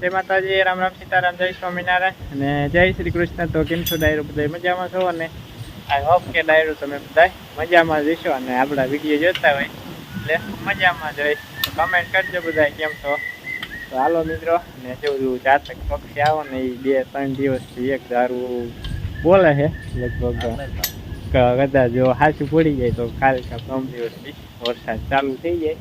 જય માતાજી, રામ રામ સીતારામ, જય સ્વામિનારાયણ. અને જય શ્રી કૃષ્ણ. તો કેમ છો ડાયરો? બધા મજામાં છો? અને આઈ હોપ કે ડાયરો તમે બધા મજામાં જઈશો અને આપણા વીડિયો જોતા હોય. એટલે મજામાં જ કમેન્ટ કરજો બધા કેમ છો? તો હાલો મિત્રો ને જેવું જાતક પક્ષી આવો ને એ બે ત્રણ દિવસથી એક ધારું બોલે છે, લગભગ કદાચ જો હાચું પડી જાય તો કાલ કા ત્રણ દિવસથી વરસાદ ચાલુ થઈ જાય.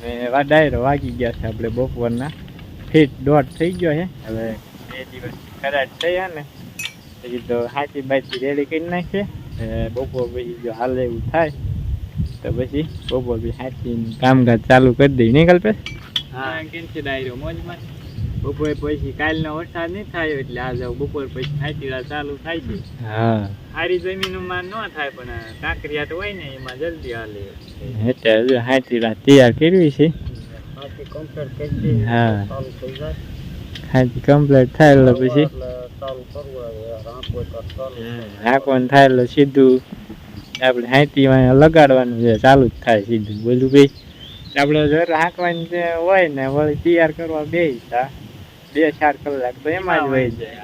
ને ડાયરો વાગી ગયા છે આપણે બપોરના. ફીટ દોઢ થઈ ગયો છે હવે બે દિવસ ખરાબ થયા ને પછી તો હાથી બાજી રેડી કરી નાખીએ ને બપોર પછી જો હાલે એવું થાય તો પછી બપોર પછી હાથી કામકાજ ચાલુ કરી દઈએ નહીં કલ્પે હા કેમ આવી ડાયરો મોજમાં બપોર પછી કાલનો વરસાદ નહીં થાય એટલે આ જાવ બપોર પછી હાથીડા ચાલુ થાય છે. હા. સારી જમીનમાં ન થાય પણ કાંકરિયા તો હોય ને એમાં જલ્દી હાલે. એટલે હજુ હાથીડા તૈયાર કરવી છે. બાકી કમ્પ્લીટ કરી દઈએ હા. ચાલુ થઈ જાય. હાથી કમ્પ્લીટ થાય એટલે પછી? ચાલુ કરવું ચાલુ થાય એટલે સીધું આપણે હાથી લગાડવાનું છે ચાલુ જ થાય સીધું. બોલું ભાઈ આપણે જો હાંકવાની જે હોય ને વળી તૈયાર કરવા બે બે ચાર કલાક તો એમાં જ હોય જાય.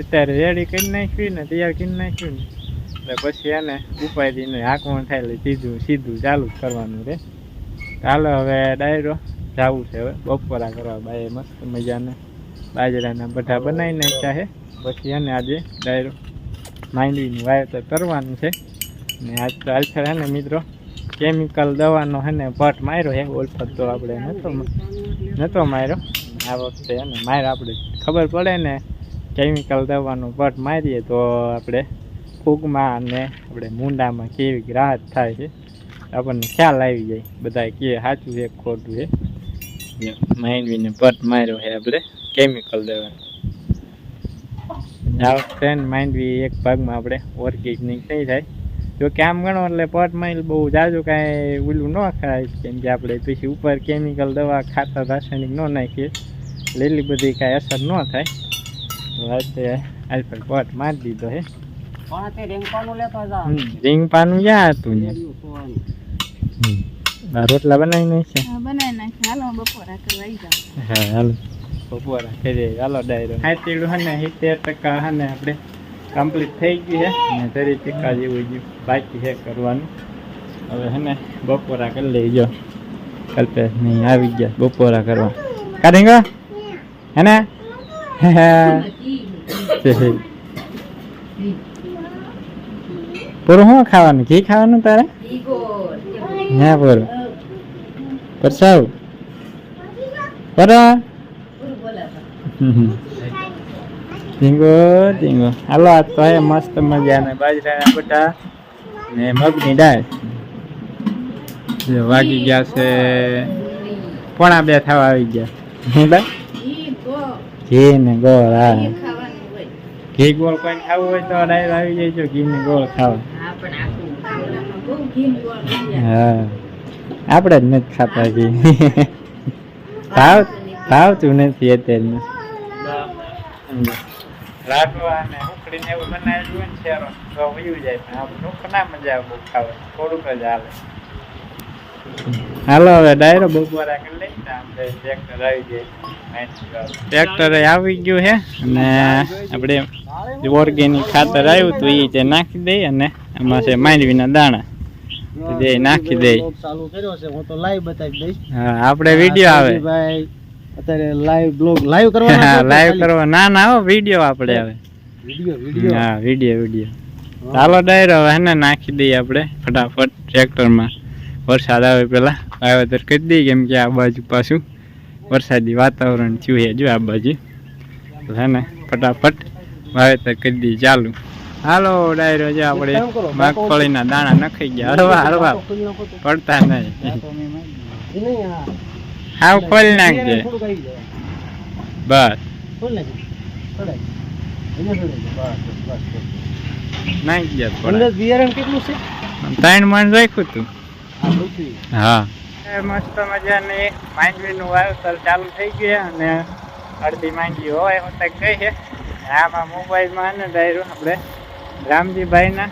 અત્યારે રેડી કરી નાખ્યું ને તૈયાર કરી નાખ્યું ને. એટલે પછી એને ઉપાડીને હાંકવાનું થાય એટલે સીધું સીધું ચાલુ જ કરવાનું રે. ચાલો હવે ડાયરો જવું છે હવે, બપોરા કરવા બાએ મસ્ત મજાના બાજરાના બધા બનાવી નાખ્યા છે. પછી એને આજે ડાયરો માંડવીનું વાવેતર કરવાનું છે. ને આજ તો આલસર હે ને મિત્રો કેમિકલ દવાનો હે ને ભટ માર્યો હે ઓલફત તો આપણે નતો નતો માર્યો. આ વખતે એને ને માર આપણે ખબર પડે ને કેમિકલ દવાનો ભટ મારીએ તો આપણે ફૂગમાં અને આપણે મૂંડામાં કેવી રાહત થાય છે આપણને ખ્યાલ આવી જાય. બધા કે સાચું છે ખોટું છે? માંડવીને પટ માર્યો છે આપણે કેમિકલ દેવાનું આ વખતે માંડવી એક ભાગમાં આપણે ઓર્ગેનિક નહીં થાય જો કે આમ ગણો એટલે પટ માઇલ બહુ જાજુ કાંઈ ઓલું ન ખાય કેમ કે આપણે પછી ઉપર કેમિકલ દવા ખાતર રાસાયણિક ન નાખીએ લીલી બધી કાંઈ અસર ન થાય. આજે આજ પર પટ મારી દીધો હે કોણાથી રેંકવાનું લેતો જા. હમ, રીંગ પાનું ક્યાં હતું ને રોટલા બનાવી નાખે બનાવી નાખી હાલો બપોરા કરવા આવી હા હાલો. બપોરા કરી હાલો ડાયરો. હાથીડું હે ને સિત્તેર ટકા હે ને આપણે કમ્પ્લીટ થઈ ગયું છે ને તરી ટકા જેવું ગયું બાકી છે કરવાનું. હવે હે ને બપોરા કરી લઈજો કલ્પેશ નહીં આવી ગયા બપોરા કરવા. કાઢીંગો હે ને? પૂરું શું ખાવાનું? ઘી ખાવાનું તારે? હા પૂરું પરસાવ. પર. ઢીંગો ઢીંગો. હાલો, આ તો હે મસ્ત મજાના બાજરાના બટા ને મગની દાળ. વાગી ગયા છે. પોણા બે થવા આવી ગયા. ઘી ને ગોળ, હા. ઘી ગોળ કોઈ ખાવું હોય તો ડાયરેક્ટ આવી જાય છો ઘી ને ગોળ ખાવા હા આપડે આખું ખાવડામાં બહુ ઘી ગોળ થઈ જાય. હા આપણે જ નથી ખાતા ઘી. ભાવ ભાવતું નથી અત્યારે લાડવા ને ઉકળીને એવું બનાવેલું હોય ને શેરો તો વયું જાય પણ આપણે ના મજા આવે બહુ ખાવા થોડુંક જ હાલે. હાલો હવે ડાયરો બપોરા કરી લઈ ટ્રેક્ટર આવી જાય ટ્રેક્ટર આવી ગયું છે અને આપણે ઓર્ગેનિક ખાતર આવ્યું તો એ જે નાખી દઈએ અને એમાં છે માંડવીના દાણા. જે નાખી દઈએ ચાલુ કર્યો છે હું તો લાઈવ બતાવી દઈશ. હા આપણે વીડિયો આવે. ભાઈ અત્યારે લાઈવ બ્લોગ લાઈવ હા લાઈવ કરવા ના ના હો વીડિયો આપણે આવે. વીડિયો હા વીડિયો વીડિયો. ચાલો ડાયરો હવે હેને નાખી દઈએ આપણે ફટાફટ ટ્રેક્ટરમાં. વરસાદ આવે પેલા વાવેતર કરી દઈએ કેમ કે આ બાજુ પાછું વરસાદી વાતાવરણ થયું છે જો આ બાજુ. હે ને ફટાફટ વાવેતર કરી દઈએ ચાલુ. હાલો ડાયરો જો આપણે મગફળીના દાણા નખાઈ ગયા. હળવા હળવા. પડતા નહીં. હાવ ખોલી નાખજે. બસ. નાખી ગયા થોડા. ત્રણ માણસ રાખ્યું તું હા. મસ્ત મજાની માંડવીનું વાવેતર ચાલુ થઈ ગયું અને અડધી માંડવી હોય હું તક ગઈ છે. આમાં મોબાઈલમાં ને ડાયરો આપણે રામજીભાઈના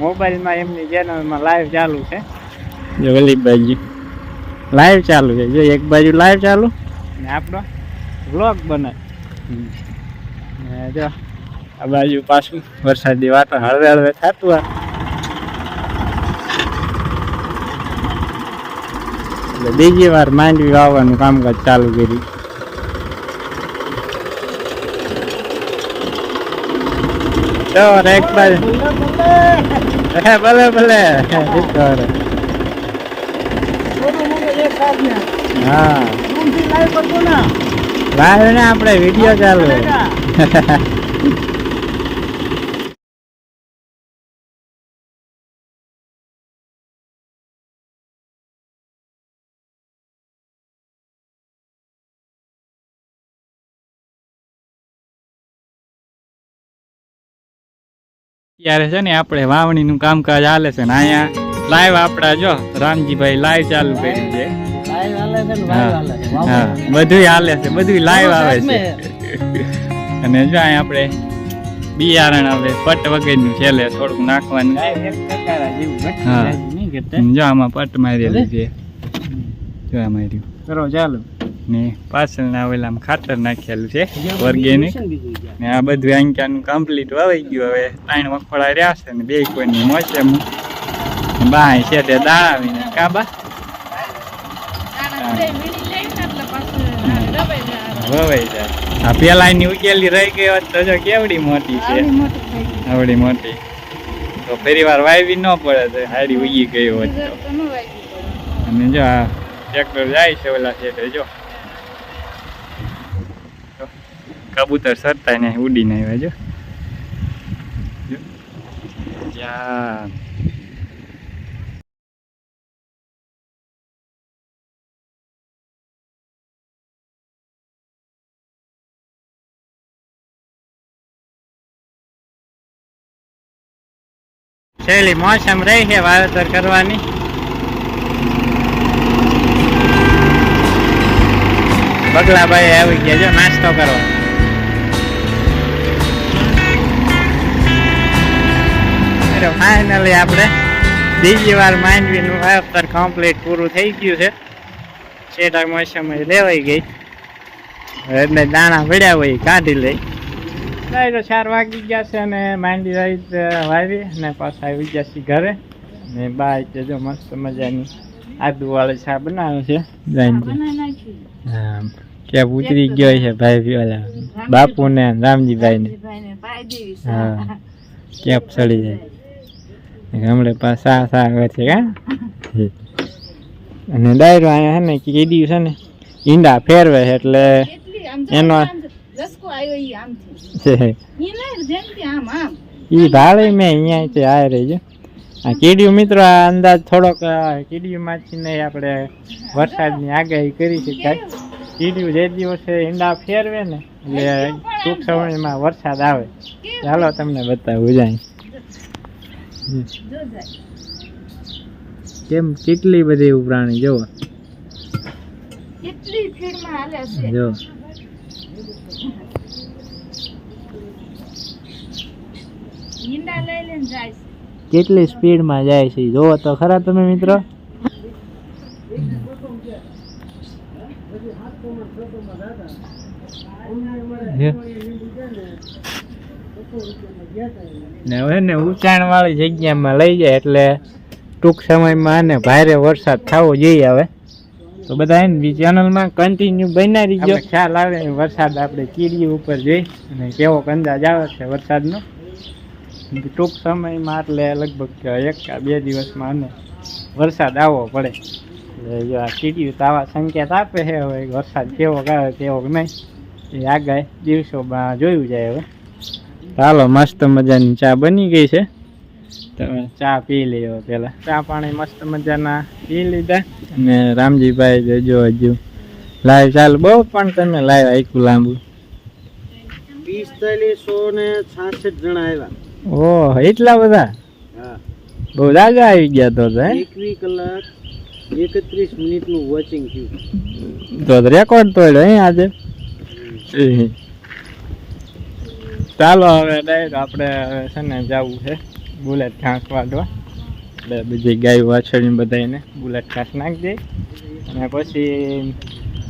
મોબાઈલમાં એમની ચેનલમાં લાઈવ ચાલુ છે. જો બાજુ લાઈવ ચાલુ છે. જો એક બાજુ લાઈવ ચાલુ. ને આપણો વ્લોગ બને જો આ બાજુ પાછું વરસાદી વાતાવરણ હળવે હળવે થતું એટલે બીજી વાર માંડવી વાવવાનું કામકાજ ચાલુ કર્યું. તો એક ભલે ભલે. હા. લાઈવ ને આપણે વીડિયો ચાલુ. ત્યારે છે ને આપણે વાવણીનું કામકાજ હાલે છે ને અહીંયા લાઈવ આપણા જો રામજીભાઈ લાઈવ ચાલુ કર્યું છે. બધું હાલે છે બધું લાઈવ આવે છે અને જો અહીંયા આપણે બિયારણ આવે પટ વગેરેનું છેલ્લે થોડુંક નાખવાનું. જો આમાં પટ મારેલું છે. જો આ માર્યું. કરો ચાલો. ને પાછળના ઓલામાં ખાતર નાખેલું છે ઓર્ગેનિક ને આ બધું આંક્યાનું કમ્પ્લીટ વાવાઈ ગયું. હવે ત્રણ મગફળા રહ્યા છે ને બે કોઈની મોસે બાય છે તે દાણાવીને કાબા. વવાઈ જાય. આ પેલાની ઉકેલી રહી ગઈ હોત તો જો કેવડી મોટી છે. આવડી મોટી તો ફરી વાર વાવી ન પડે તો હારી ઉગી ગઈ હોત ન. અને જો આ ટ્રેક્ટર જાય છે ઓલા છે જો જો. કબૂતર સરતા ને ઉડીને આવ્યા જો. છેલ્લી મોસમ રહી છે વાવેતર કરવાની બગલાભાઈ આવી ગયા જો નાસ્તો કરવા ફાઇનલી આપણે બીજી વાર માંડવીનું વાવેતર કમ્પ્લીટ પૂરું થઈ ગયું છે. છેટા મોસમ લેવાઈ ગઈ. એટલે દાણા પડ્યા હોય કાઢી લઈ. તો ચાર વાગી ગયા છે અને માંડી આવી વાવી અને પાછા આવી ગયા છે ઘરે. ને બા તે જો મસ્ત મજાની આદુ વાળી ચા બનાવે છે. બનાવી હા. ક્યાં ઉતરી ગયો છે ભાઈ ઓલા બાપુ ને રામજીભાઈ ને. હા. કેપ ચડી જાય. હમણાં પાછા સા કરે છે કા અને ડાયરો અહીંયા છે ને કીડી છે ને ઈંડા ફેરવે છે એટલે એનો- ઈ. છે. ભાળે મેં અહીંયા છે આ રહેજો આ કીડિયું મિત્રો આ અંદાજ થોડોક કીડિયુંમાંથી નહીં આપણે વરસાદની આગાહી કરી શકાય. કીડિયું જે દિવસે ઈંડા ફેરવે ને એટલે ટૂંક સમયમાં વરસાદ આવે. ચાલો તમને બતાવું જાય. કેમ કેટલી બધી પ્રાણી જોવો કેટલી સ્પીડમાં હાલે છે. જો. ઈંડા લઈ લઈને જાય છે. કેટલી સ્પીડમાં જાય છે જોવો તો ખરા તમે મિત્રો. ને હવે ને ઊંચાણ વાળી જગ્યામાં લઈ જાય એટલે ટૂંક સમયમાં ને ભારે વરસાદ થવો જોઈએ હવે. તો બધા એને બી ચેનલમાં કન્ટિન્યુ બના રહીજો ખ્યાલ આવે વરસાદ આપણે કીડી ઉપર જોઈ અને કેવો અંદાજ આવે છે વરસાદનો. ટૂંક સમયમાં એટલે લગભગ એક કા બે દિવસમાં અને વરસાદ આવવો પડે. એટલે આ કીડીયું તો આવા સંકેત આપે છે હવે વરસાદ કેવો આવે કેવો નહીં. એ આગળ દિવસોમાં જોયું જાય હવે. ચાલો મસ્ત મજાની ચા બની ગઈ છે. તમે ચા પી લેવો પેલા. ચા પાણી મસ્ત મજાના પી લીધા. અને રામજીભાઈ જોજો હજુ. લાઈવ ચાલુ બહુ પણ તમે લાઈવ આખું લાંબુ. પિસ્તાલીસો ને છાસઠ જણા આવ્યા ઓહ એટલા બધા? હા. બહુ દાદા આવી ગયા તો તો, હે? એકવી કલાક એકત્રીસ મિનિટનું વોચિંગ થયું. તો રેકોર્ડ તોડ્યો હે આજે. ચાલો હવે ડાયરેક્ટ આપણે હવે છે ને જવું છે બુલેટ ઘાસ વાળવા આપણે બીજી ગાય વાછળીને બધાને બુલેટ ઘાસ નાખી દઈ અને પછી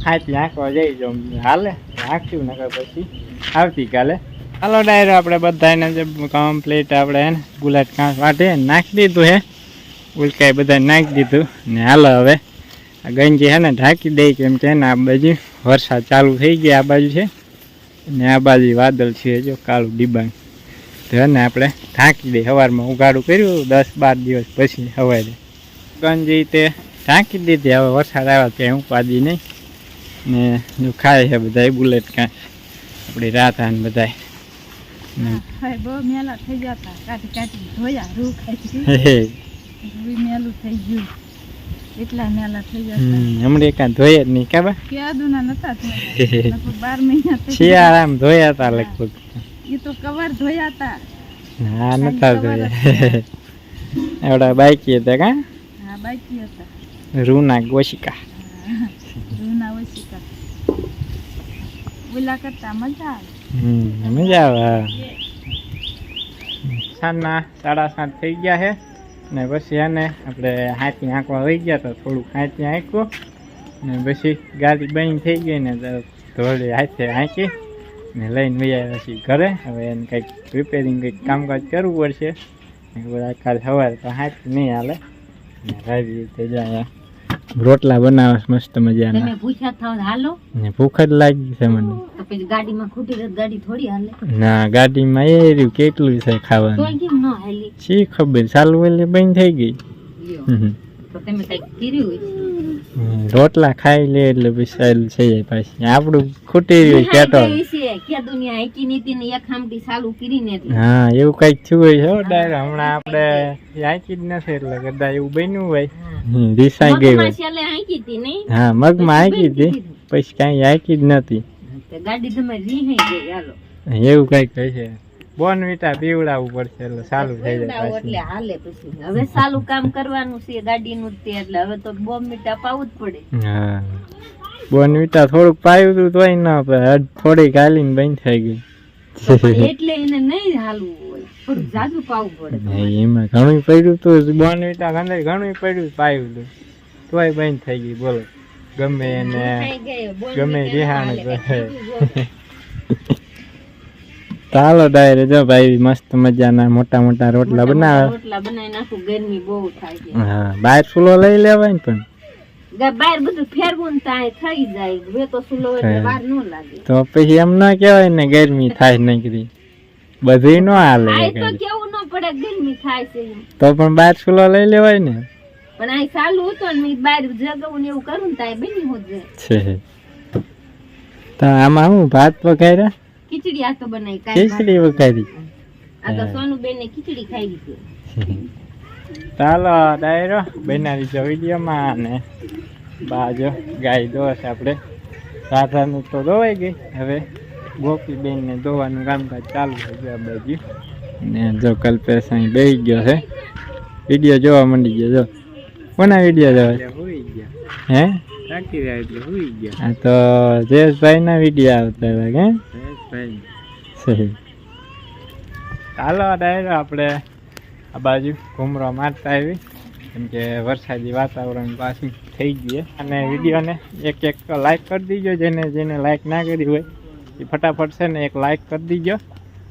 હાથી આંકવા જઈ જો હાલે? આંખ્યું નકર પછી? આવતીકાલે હાલો ડાયરો આપણે બધાને જે કમ્પ્લીટ આપણે એને બુલેટ કાંસ વાટે નાખી દીધું હે ઉલકાઈ બધા નાખી દીધું. ને હાલો હવે આ ગંજી છે ને ઢાંકી દઈ કેમ કે ને આ બાજુ વરસાદ ચાલુ થઈ ગયા આ બાજુ છે. ને આ બાજુ વાદળ છે જો કાળું ડિબાંગ તો એને આપણે ઢાંકી દઈએ. સવારમાં ઉગાડું કર્યું દસ બાર દિવસ પછી સવારે ગંજી તે ઢાંકી દીધી. હવે વરસાદ આવ્યા ત્યાં ઉપાદી નહીં. ને જો ખાય છે બધા બુલેટ કાંઈ. આપણી રાત ને બધા મેલા થઈ જતા કાઢી કાઢી ધોયા રૂ ખાઈ મેલું થઈ ગયું. એટલા મેલા થઈ જતા હમણાં કાંઈ ધોયા જ નહીં કાબા ક્યાદુના નતા ધોયા. લગભગ બાર મહિના શિયાળામાં ધોયા હતા લગભગ. એ તો કવર ધોયા હતા. હા નતા ધોયા. એવડા બાઈકી હતા કા? હા હતા. રૂના ગોશિકા. ઓલા કરતા મજા આવે. મજા આવે. સાંજના સાડા સાત થઈ ગયા છે. ને પછી એને આપણે હાથી આંકવા વહી ગયા તો થોડુંક હાથી આંક્યું ને પછી ગાડી બંધ થઈ ગઈ ને ધોળી હાથે આંકી ને લઈને વૈયા પછી ઘરે. હવે એને કંઈક રિપેરિંગ કંઈક કામકાજ કરવું પડશે. બધા કાલ સવારે તો હાથ નહીં હાલે. ને રીતે જાય. રોટલા બનાવે મસ્ત મજાના. તમે પૂછ્યા થાવ હાલો. ને ભૂખ જ લાગી છે મને. તો પછી ગાડીમાં ખૂટી ગાડી થોડી હાલે. ના ગાડીમાં એ રહ્યું કેટલું છે તોય ખાવાનું કેમ ન હાલી? શી ખબર ચાલુ એટલે બંધ થઈ ગઈ. તો તમે કંઈક કર્યું. રોટલા ખાઈ લે એટલે વિશાલ છે પાછી. આપણું ખૂટી રહ્યું છે પેટ્રોલ દુનિયા એકી નીતિ ને એક હામટી ચાલુ કરીને એટલે. હા એવું કંઈક થયું હોય છે ડાયર. હમણાં આપણે આંકી જ નથી એટલે કદાચ એવું બન્યું હોય. રીસાઈ ગઈ હોય. હા મગમાં આંકી હતી. પછી કાંઈ આંકી જ નથી. ગાડી તમારી એવું કંઈક હશે બોન વિટા પીવડાવવું પડશે એટલે સારું થઈ જાય એટલે હાલે પછી. હવે સારું કામ કરવાનું છે ગાડીનું તે એટલે હવે તો બોનવીટા પાવું જ પડે. હા. બોનવીટા થોડુંક પાયું હતું તોય ના થોડી હાલીને બંધ થઈ ગઈ. એટલે એને નહીં હાલવું હોય. થોડું જાજુ પાવું પડે એમાં ઘણું પડ્યું હતું બોનવીટા અંદર ઘણું પડ્યું પાયું હતું તોય બંધ થઈ ગઈ બોલો. ગમે એને ગમે રિહાણ કરે. ચાલો ડાયરે જો ભાઈ મસ્ત મજાના મોટા મોટા રોટલા બનાવે. રોટલા બનાવી નાખું ગરમી બહુ થાય છે. હા બાર સુલો લઈ લેવાય ને પણ. બહાર બધું ફેરવું ને થઈ જાય. બે તો સુલો એટલે. વાર ન લાગે. તો પછી એમ ના કહેવાય ને ગરમી થાય નકરી. બધી ન હાલે આ તો કેવું ન પડે ગરમી થાય છે તો પણ બાર સુલો લઈ લેવાય ને. પણ આ ચાલુ હતો ને બહાર જગાવું ને એવું કરું ને તાય બની હોત છે. તો આમાં હું ભાત વઘાર્યા? ખીચડી આ તો બનાવી કાંઈ. ખીચડી વઘારી આ તો હા. સોનુબેન ને ખીચડી ખાઈ દીધી ચાલો ડાયરો બનાવી જો વિડીયોમાં અને બાજો ગાય દોશ આપણે. રાધાનું તો દોવાઈ ગઈ. હવે ગોપી બેન ને દોવાનું કામકાજ ચાલુ થઈ ગયું આ બાજુ. ને જો કલ્પેશ અહીં બેસી ગયો છે. વીડિયો જોવા માંડી ગયો જો. કોના વીડિયો જોવા? હે? આ તો જયેશભાઈના વીડિયો આવતા હતા કે? સહી ચાલો ડાયરો આપણે આ બાજુ ઘૂમરો મારતા આવી. કેમ કે વરસાદી વાતાવરણ પાછું થઈ ગયું અને વિડીયોને એક એક લાઈક કરી દીજો. જેને જેને લાઈક ના કરી હોય એ ફટાફટ છે ને એક લાઈક કરી દીજો.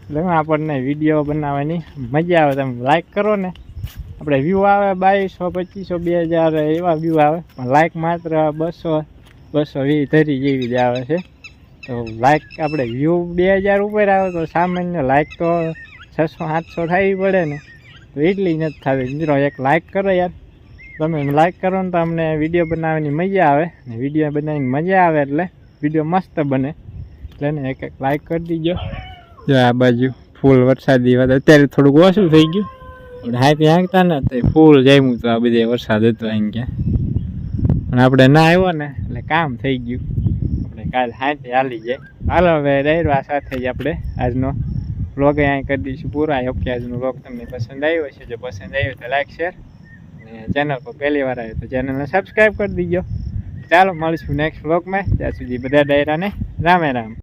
એટલે આપણને વીડિયો બનાવવાની મજા આવે. તમે લાઈક કરો ને. આપણે વ્યૂ આવે બાવીસો પચીસો બે હજાર એવા વ્યૂ આવે. પણ લાઈક માત્ર બસો બસો વીસ ધરી જેવી જ આવે છે. તો લાઈક આપણે વ્યૂ બે હજાર ઉપર આવે તો સામાન્ય લાઈક તો છસો, સાતસો થવી પડે ને. તો એટલી નથી થતી. મિત્રો, એક લાઈક કરો યાર. તમે લાઈક કરો ને તો અમને વીડિયો બનાવવાની મજા આવે. ને વીડિયો બનાવીને મજા આવે એટલે વીડિયો મસ્ત બને. એટલે ને એક એક લાઈક કરી દીજો. જો આ બાજુ ફૂલ વરસાદી વાત. અત્યારે થોડુંક ઓછું થઈ ગયું. પણ હાથી હાંકતા ને તો ફૂલ જામ્યું તો આ બધે વરસાદ હતો અહીં ક્યાં પણ આપણે ના આવ્યો ને એટલે કામ થઈ ગયું. કાલ હાથે હાલી જાય. હાલો, હવે રહેવા સાથે જ આપણે આજનો વ્લોગ અહીં કરી દઈશું પૂરો. આઈ હોપ કે આજનો વ્લોગ તમને પસંદ આવ્યો છે જો પસંદ આવ્યો તો લાઈક શેર અને ચેનલ પર પહેલી વાર આવ્યો તો ચેનલને સબસ્ક્રાઈબ કરી દીજો. ચાલો, મળીશું નેક્સ્ટ વ્લોગમાં ત્યાં સુધી બધા ડાયરાને રામે રામ.